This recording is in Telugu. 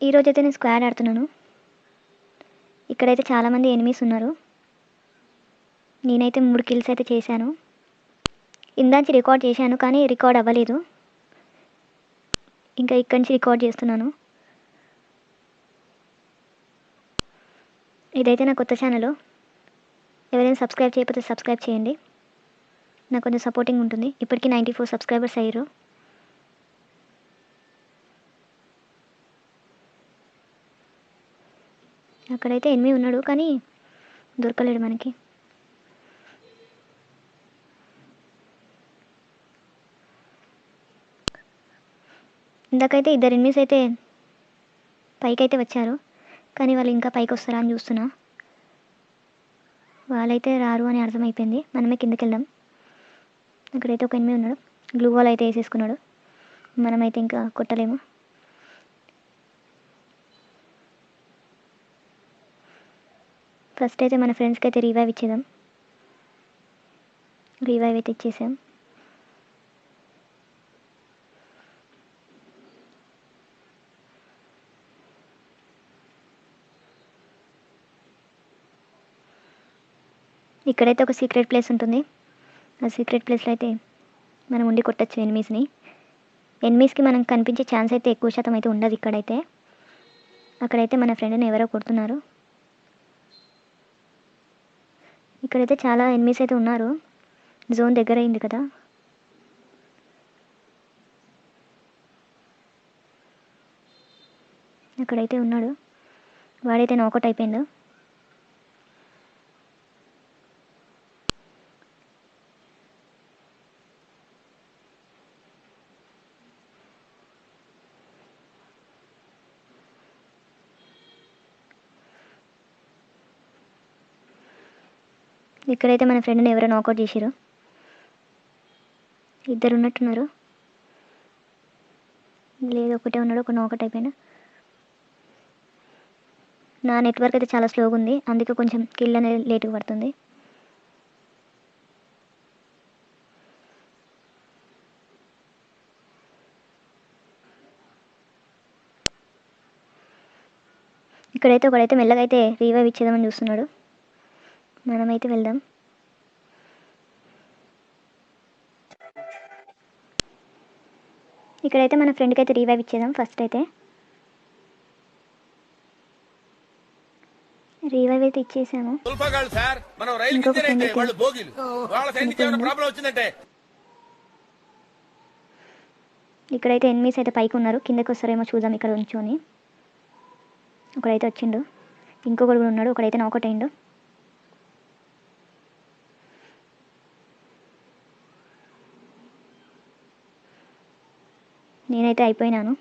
ఈరోజు అయితే నేను స్క్వాడ్ ఆడుతున్నాను. ఇక్కడైతే చాలామంది ఎనిమిస్ ఉన్నారు. నేనైతే మూడు కిల్స్ అయితే చేశాను. ఇందాంచి రికార్డ్ చేశాను కానీ రికార్డ్ అవ్వలేదు. ఇంకా ఇక్కడి నుంచి రికార్డ్ చేస్తున్నాను. ఇదైతే నా కొత్త ఛానల్ ఎవరైనా సబ్స్క్రైబ్ చేయకపోతే సబ్స్క్రైబ్ చేయండి. నాకు కొంచెం సపోర్టింగ్ ఉంటుంది. ఇప్పటికీ నైంటీ ఫోర్ సబ్స్క్రైబర్స్ అయ్యారు. అక్కడైతే ఎనిమిది ఉన్నాడు కానీ దొరకలేడు మనకి. ఇందాకైతే ఇద్దరు ఎనిమిస్ అయితే పైకైతే వచ్చారు కానీ వాళ్ళు ఇంకా పైకి వస్తారా అని చూస్తున్నా. వాళ్ళైతే రారు అని అర్థమైపోయింది. మనమే కిందకి వెళ్దాం అక్కడైతే ఒక ఎనిమిది ఉన్నాడు. గ్లూ వాల్ అయితే వేసేసుకున్నాడు. మనమైతే ఇంకా కొట్టలేము. ఫస్ట్ అయితే మన ఫ్రెండ్స్కి అయితే రివైవ్ ఇచ్చేద్దాం. రివైవ్ అయితే ఇచ్చేసాం. ఇక్కడైతే ఒక సీక్రెట్ ప్లేస్ ఉంటుంది. ఆ సీక్రెట్ ప్లేస్లో అయితే మనం ఉండి కొట్టచ్చు ఎనిమీస్ని ఎనిమీస్కి మనం కనిపించే ఛాన్స్ అయితే ఎక్కువ శాతం అయితే ఉండదు ఇక్కడైతే. అక్కడైతే మన ఫ్రెండ్ని ఎవరో కొడుతున్నారు. ఇక్కడైతే చాలా ఎనిమిస్ అయితే ఉన్నారు. జోన్ దగ్గర అయింది కదా. అక్కడైతే ఉన్నాడు. వాడైతే నాకౌట్ అయిపోయిండు. ఇక్కడైతే మన ఫ్రెండ్ని ఎవరో నాకౌట్ చేసారు ఇద్దరు ఉన్నట్టున్నారు. లేదు ఒకటే ఉన్నాడు ఒక నాకౌట్ అయిపోయినా. నా నెట్వర్క్ అయితే చాలా స్లోగా ఉంది. అందుకే కొంచెం కిల్ అనేది లేట్గా పడుతుంది. ఇక్కడైతే ఒకడైతే మెల్లగా అయితే రీవైవ్ ఇచ్చేదామని చూస్తున్నాడు. మనమైతే వెళ్దాం. ఇక్కడైతే మన ఫ్రెండ్కి అయితే రీవైవ్ ఇచ్చేద్దాం ఫస్ట్ అయితే రీవైవ్ అయితే. ఇచ్చేసాము ఇంకొక ఇక్కడైతే ఎనిమిస్ అయితే పైకి ఉన్నారు. కిందకి వస్తారేమో చూద్దాం ఇక్కడ ఉంచుకొని ఒకడైతే వచ్చిండు. ఇంకొకడు కూడా ఉన్నాడు. ఒకడైతే నాకౌట్ అయిండు. నేనైతే అయిపోయినాను.